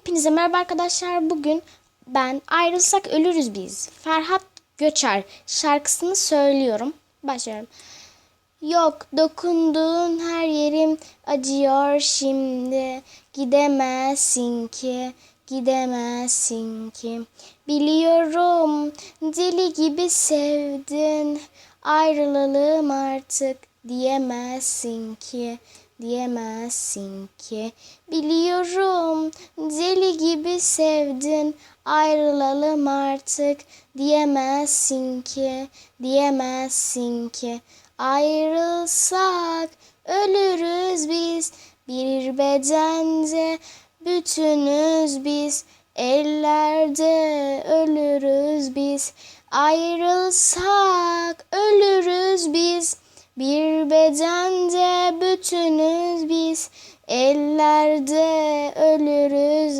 Hepinize merhaba arkadaşlar. Bugün ben ayrılsak ölürüz biz. Ferhat Göçer şarkısını söylüyorum. Başlıyorum. Yok dokunduğun her yerim acıyor şimdi. Gidemezsin ki, gidemezsin ki. Biliyorum deli gibi sevdin. Ayrılalım artık diyemezsin ki, diyemezsin ki. Biliyorum sevdin. Ayrılalım artık. Diyemezsin ki, diyemezsin ki. Ayrılsak ölürüz biz. Bir bedende bütünüz biz. Ellerde ölürüz biz. Ayrılsak ölürüz biz. Bir bedende bütünüz biz. Ellerde ölürüz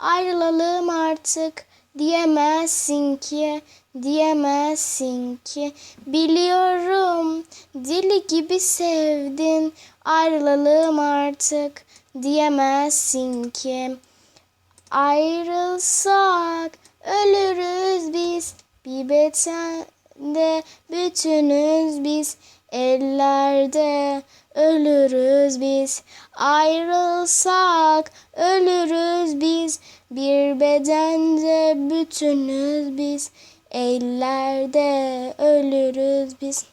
ayrılalım artık. Diyemezsin ki diyemezsin ki. Biliyorum deli gibi sevdin. Ayrılalım artık. Diyemezsin ki. Ayrılsak ölürüz biz. Bir bedende bütünüz biz. Ellerde ölürüz biz ayrılsak ölürüz biz bir bedende bütünüz biz ellerde ölürüz biz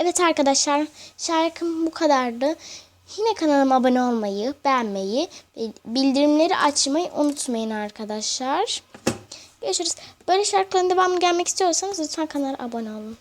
Evet arkadaşlar şarkım bu kadardı. Yine kanalıma abone olmayı, beğenmeyi bildirimleri açmayı unutmayın arkadaşlar. Görüşürüz. Böyle şarkıların devamı gelmek istiyorsanız lütfen kanala abone olun.